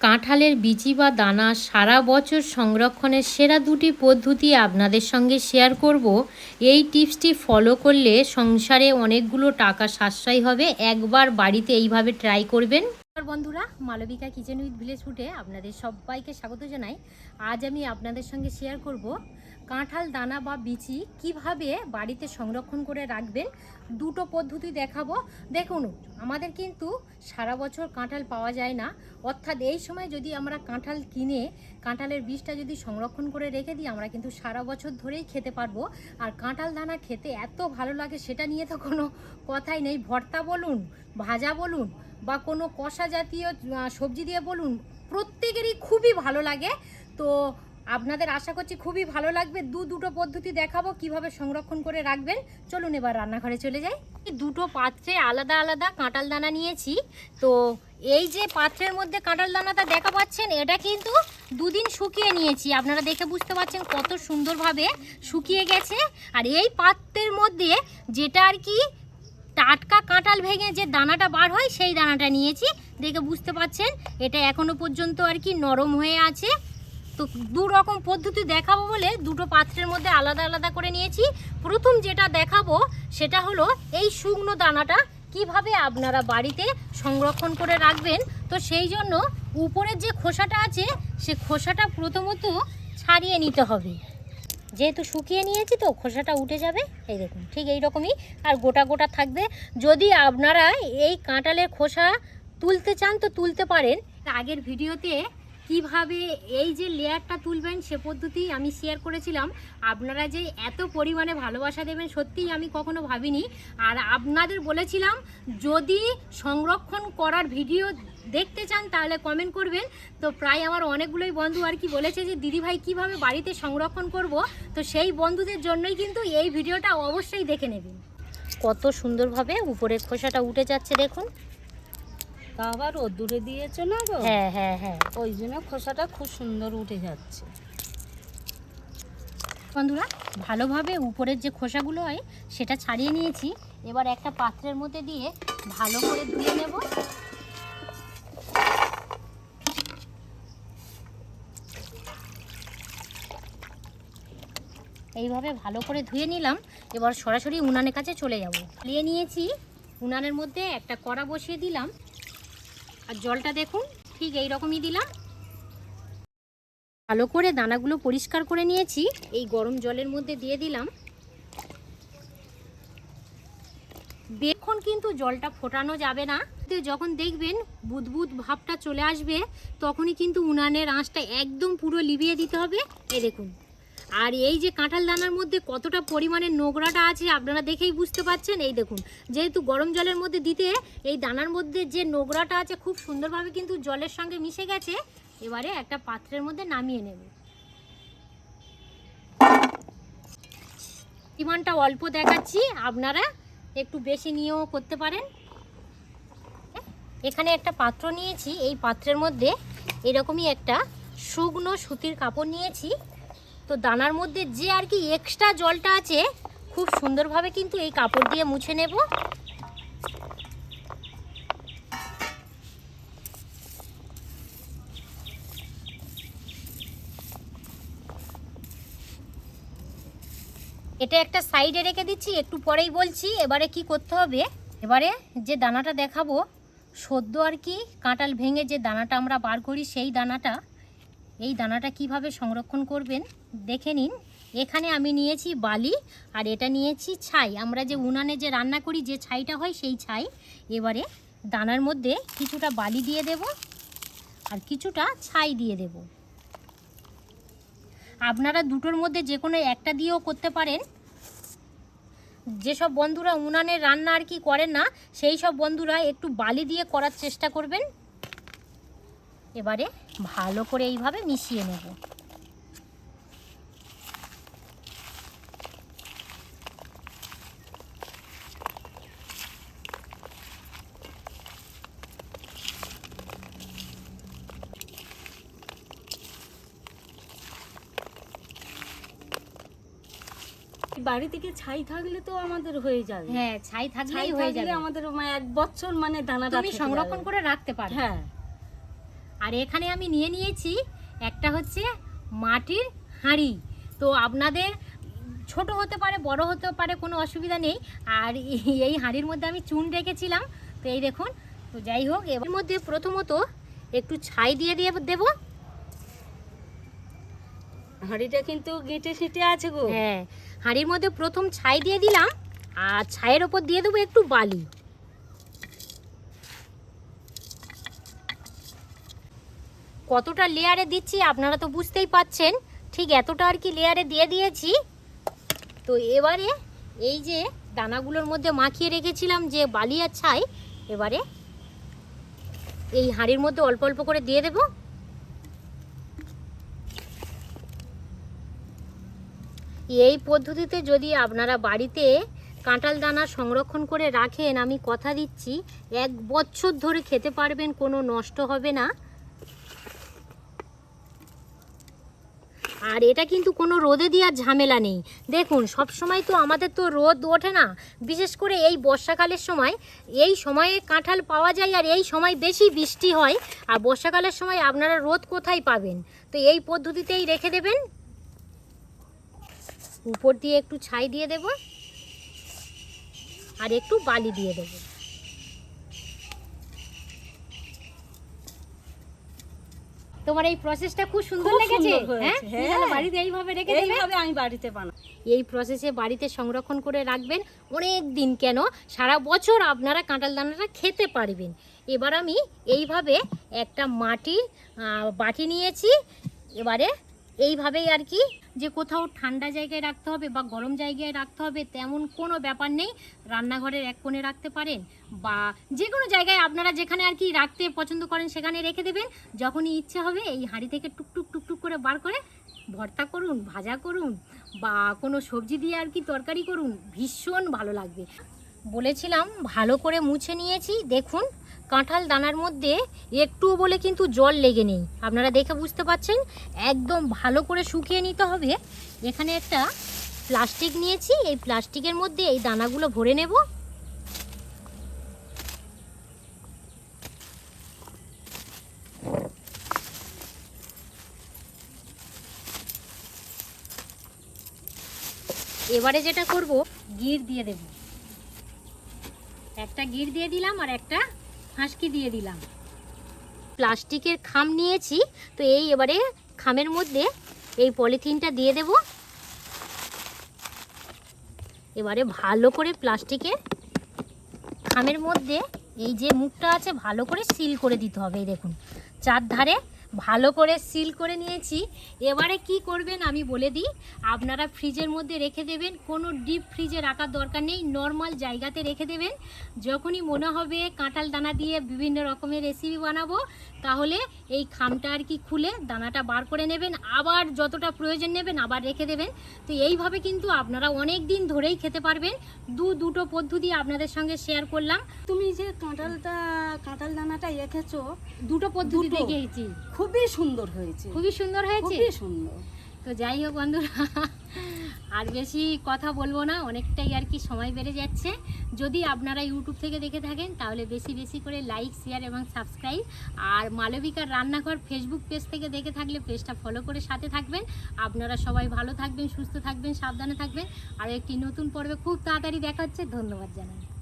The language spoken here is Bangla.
কাঁঠালের বিচি বা দানা সারা বছর সংরক্ষণের সেরা দুটি পদ্ধতি আপনাদের সঙ্গে শেয়ার করব। এই টিপসটি ফলো করলে সংসারে অনেকগুলো টাকা সাশ্রয় হবে। একবার বাড়িতে এইভাবে ট্রাই করবেন। বন্ধুরা, মালবিকা কিচেন উইথ ভিলেজ ফুটে আপনাদের সবাইকে স্বাগত জানাই। আজ আমি আপনাদের সঙ্গে শেয়ার করব কাঁঠাল, দানা বা বিচি কীভাবে বাড়িতে সংরক্ষণ করে রাখবেন? দুটো পদ্ধতি দেখাবো। দেখুন, আমাদের কিন্তু সারা বছর কাঁঠাল পাওয়া যায় না। অর্থাৎ এই সময় যদি আমরা কাঁঠাল কিনে, কাঁঠালের বীজটা যদি সংরক্ষণ করে রেখে দিই, আমরা কিন্তু সারা বছর ধরেই খেতে পারব। আর কাঁঠাল, দানা খেতে এত ভালো লাগে সেটা নিয়ে তো কোনো কথাই নেই। ভর্তা বলুন, ভাজা বলুন বা কোনো কষা জাতীয় সবজি দিয়ে বলুন, প্রত্যেকেরই খুবই ভালো লাগে। তো আপনাদের আশা করছি খুবই ভালো লাগবে। দু দুটো পদ্ধতি দেখাবো, কীভাবে সংরক্ষণ করে রাখবেন। চলুন এবার রান্নাঘরে চলে যাই। দুটো পাত্রে আলাদা আলাদা কাঁটাল দানা নিয়েছি। তো এই যে পাত্রের মধ্যে কাঁঠাল দানাটা দেখা পাচ্ছেন, এটা কিন্তু দুদিন শুকিয়ে নিয়েছি। আপনারা দেখে বুঝতে পারছেন কত সুন্দরভাবে শুকিয়ে গেছে। আর এই পাত্রের মধ্যে যেটা আর কি টাটকা কাঁটাল ভেঙে যে দানাটা বার হয়, সেই দানাটা নিয়েছি। দেখে বুঝতে পাচ্ছেন, এটা এখনও পর্যন্ত আর কি নরম হয়ে আছে। তো দু রকম পদ্ধতি দেখাবো বলে দুটো পাত্রের মধ্যে আলাদা আলাদা করে নিয়েছি। প্রথম যেটা দেখাবো সেটা হলো এই শুকনো দানাটা কীভাবে আপনারা বাড়িতে সংরক্ষণ করে রাখবেন। তো সেই জন্য উপরের যে খোসাটা আছে, সে খোসাটা প্রথমত ছাড়িয়ে নিতে হবে। যেহেতু শুকিয়ে নিয়েছি তো খোসাটা উঠে যাবে, এই দেখুন, ঠিক এই রকমই আর গোটা গোটা থাকবে। যদি আপনারা এই কাঁটালের খোসা তুলতে চান তো তুলতে পারেন। আগের ভিডিওতে কীভাবে এই যে লেয়ারটা তুলবেন সে পদ্ধতি আমি শেয়ার করেছিলাম। আপনারা যে এত পরিমাণে ভালোবাসা দেবেন সত্যিই আমি কখনো ভাবিনি। আর আপনাদের বলেছিলাম, যদি সংরক্ষণ করার ভিডিও দেখতে চান তাহলে কমেন্ট করবেন। তো প্রায় আমার অনেকগুলোই বন্ধু আর কি বলেছে যে দিদিভাই কীভাবে বাড়িতে সংরক্ষণ করব? তো সেই বন্ধুদের জন্যই কিন্তু এই ভিডিওটা অবশ্যই দেখে নেবেন। কত সুন্দরভাবে উপরের খোসাটা উঠে যাচ্ছে দেখুন। তা আবার রোদ্দুরে দিয়েছ না গো হ্যাঁ হ্যাঁ হ্যাঁ। ওই জন্য খোসাটা খুব সুন্দর উঠে যাচ্ছে। বন্ধুরা ভালোভাবে উপরের যে খোসাগুলো হয় সেটা ছাড়িয়ে নিয়েছি। এবার একটা পাত্রের মধ্যে দিয়ে ভালো করে ধুয়ে নেব। এইভাবে ভালো করে ধুয়ে নিলাম। এবার সরাসরি উনানের কাছে চলে যাব। নিয়ে নিয়েছি। উনানের মধ্যে একটা কড়া বসিয়ে দিলাম। আর জলটা দেখুন, ঠিক এই রকমই দিলাম। ভালো করে দানাগুলো পরিষ্কার করে নিয়েছি, এই গরম জলের মধ্যে দিয়ে দিলাম। বেক্ষণ কিন্তু জলটা ফোটানো যাবে না। যখন দেখবেন বুদবুদ ভাবটা চলে আসবে, তখনই কিন্তু উনানের আঁচটা একদম পুরো লিবিয়ে দিতে হবে। এই দেখুন। আর এই যে কাঁঠাল দানার মধ্যে কতটা পরিমাণে নোংরাটা আছে আপনারা দেখেই বুঝতে পাচ্ছেন এই দেখুন, যেহেতু গরম জলের মধ্যে দিতে এই দানার মধ্যে যে নোংরাটা আছে খুব সুন্দরভাবে কিন্তু জলের সঙ্গে মিশে গেছে। এবারে একটা পাত্রের মধ্যে নামিয়ে নেব। পরিমাণটা অল্প দেখাচ্ছি, আপনারা একটু বেশি নিয়েও করতে পারেন। এখানে একটা পাত্র নিয়েছি, এই পাত্রের মধ্যে এরকমই একটা শুকনো সুতির কাপড় নিয়েছি। তো দানার মধ্যে যে আর কি এক্সট্রা জলটা আছে, খুব সুন্দরভাবে কিন্তু এই কাপড় দিয়ে মুছে নেব। এটা একটা সাইডে রেখে দিচ্ছি, একটু পরেই বলছি, এবারে কি করতে হবে? এবারে যে দানাটা দেখাবো, সদ্য আর কি কাঁটাল ভেঙে যে দানাটা আমরা বার করি, সেই দানাটা এই দানাটা কীভাবে সংরক্ষণ করবেন দেখে নিন। এখানে আমি নিয়েছি বালি আর এটা নিয়েছি ছাই। আমরা যে উনানে যে রান্না করি, যে ছাইটা হয় সেই ছাই। এবারে দানার মধ্যে কিছুটা বালি দিয়ে দেব আর কিছুটা ছাই দিয়ে দেব। আপনারা দুটোর মধ্যে যে কোনো একটা দিয়েও করতে পারেন। যেসব বন্ধুরা উনানে রান্না আর কি করেন না, সেই সব বন্ধুরা একটু বালি দিয়ে করার চেষ্টা করবেন। এবারে ভালো করে এইভাবে মিশিয়ে নেব। বাড়ি থেকে ছাই থাকলে তো আমাদের হয়ে যাবে। হ্যাঁ ছাই থাকলেই হয়ে থাকলে যাবে। আমাদের মানে এক বছর মানে দানাটা তুমি সংরক্ষণ করে রাখতে পারো। হ্যাঁ। আর এখানে আমি নিয়ে নিয়েছি একটা হচ্ছে মাটির হাঁড়ি। তো আপনাদের ছোট হতে পারে বড় হতে পারে কোনো অসুবিধা নেই। আর এই হাঁড়ির মধ্যে আমি চুন রেখেছিলাম। তো এই দেখুন তো যাই হোক এর মধ্যে প্রথমত একটু ছাই দিয়ে দিয়ে দেবো। হাঁড়িটা কিন্তু গেটে সেটে আছে গো। হ্যাঁ হাঁড়ির মধ্যে প্রথম ছাই দিয়ে দিলাম আর ছাইয়ের ওপর দিয়ে দেবো একটু বালি। কতটা লেয়ারে দিচ্ছি আপনারা তো বুঝতেই পাচ্ছেন। ঠিক এতটা আর কি লেয়ারে দিয়ে দিয়েছি। তো এবারে এই যে দানাগুলোর মধ্যে মাখিয়ে রেখেছিলাম যে বালি আর ছাই, এবারে এই হাঁড়ির মধ্যে অল্প অল্প করে দিয়ে দেবো। এই পদ্ধতিতে যদি আপনারা বাড়িতে কাঁঠাল দানা সংরক্ষণ করে রাখেন, আমি কথা দিচ্ছি, এক বছর ধরে খেতে পারবেন, কোনো নষ্ট হবে না। আর এটা কিন্তু কোনো রোদে দেওয়ার ঝামেলা নেই। দেখুন সব সময় তো আমাদের তো রোদ ওঠে না। বিশেষ করে এই বর্ষাকালের সময়, এই সময়ে কাঁঠাল পাওয়া যায় আর এই সময় বেশি বৃষ্টি হয়। আর বর্ষাকালের সময় আপনারা রোদ কোথায় পাবেন? তো এই পদ্ধতিতেই রেখে দেবেন। উপর দিয়ে একটু ছাই দিয়ে দেব। আর একটু বালি দিয়ে দেব। তোমার এই প্রসেসটা খুব সুন্দর লেগেছে? হ্যাঁ? হ্যাঁ। বাড়িতে এইভাবে রেখে দেবে? এইভাবে আমি বাড়িতে বানাই। এই প্রসেসে বাড়িতে সংরক্ষণ করে রাখবেন অনেক দিন কেন? সারা বছর আপনারা কাঁঠাল দানাটা খেতে পারবেন। এবার আমি এইভাবে একটা মাটি বাটি নিয়েছি। এবারে এইভাবেই আর কি যে কোথাও ঠান্ডা জায়গায় রাখতে হবে বা গরম জায়গায় রাখতে হবে, তেমন কোনো ব্যাপার নেই। রান্নাঘরের এক কোণে রাখতে পারেন বা যে কোনো জায়গায় আপনারা যেখানে আর কি রাখতে পছন্দ করেন সেখানে রেখে দেবেন। যখনই ইচ্ছে হবে এই হাঁড়ি থেকে টুকটুক টুকটুক করে বার করে ভর্তা করুন, ভাজা করুন বা কোনো সবজি দিয়ে আর কি তরকারি করুন, ভীষণ ভালো লাগবে। বলেছিলাম ভালো করে মুছে নিয়েছি, দেখুন কাঁঠাল দানার মধ্যে একটুও বলে কিন্তু জল লেগে নেই। আপনারা দেখে বুঝতে পাচ্ছেন একদম ভালো করে শুকিয়ে নিতে হবে। এখানে একটা প্লাস্টিক নিয়েছি। এই প্লাস্টিকের মধ্যে এই দানাগুলো ভরে নেব। এবারে যেটা করব, গির দিয়ে দেব। একটা গির দিয়ে দিলাম আর একটা হাঁসকি দিয়ে দিলাম। প্লাস্টিকের খাম নিয়েছি, তো এই এবারে খামের মধ্যে এই পলিথিনটা দিয়ে দেব। এবারে ভালো করে প্লাস্টিকের খামের মধ্যে এই যে মুখটা আছে, ভালো করে সিল করে দিতে হবে, এই দেখুন। চারধারে ভালো করে সিল করে নিয়েছি। এবারে কি করবেন আমি বলে দিই, আপনারা ফ্রিজের মধ্যে রেখে দেবেন, কোনো ডিপ ফ্রিজে রাখার দরকার নেই, নর্মাল জায়গাতে রেখে দেবেন। যখনই মনে হবে কাঁঠাল দানা দিয়ে বিভিন্ন রকমের রেসিপি বানাবো তাহলে এই খামটা আর কি খুলে দানাটা বার করে নেবেন আবার যতটা প্রয়োজন নেবেন আবার রেখে দেবেন। তো এইভাবে কিন্তু আপনারা অনেক দিন ধরেই খেতে পারবেন। দু দুটো পদ্ধতি আপনাদের সঙ্গে শেয়ার করলাম। তুমি যে কাঁঠালটা কাঁঠাল দানাটা রেখেছো দুটো পদ্ধতি দেখেছি। খুবই সুন্দর হয়েছে। খুবই সুন্দর হয়েছে? খুবই সুন্দর। তো যাই হোক বন্ধুরা, আর বেশি কথা বলব না, অনেকটাই আর কি সময় বেড়ে যাচ্ছে। যদি আপনারা ইউটিউব থেকে দেখে থাকেন, তাহলে বেশি বেশি করে লাইক শেয়ার এবং সাবস্ক্রাইব আর মালবিকার রান্নাঘর ফেসবুক পেজ থেকে দেখে থাকলে পেজটা ফলো করে সাথে থাকবেন। আপনারা সবাই ভালো থাকবেন, সুস্থ থাকবেন, সাবধানে থাকবেন। আর একটি নতুন পর্বে খুব তাড়াতাড়ি দেখা হচ্ছে। ধন্যবাদ জানাই।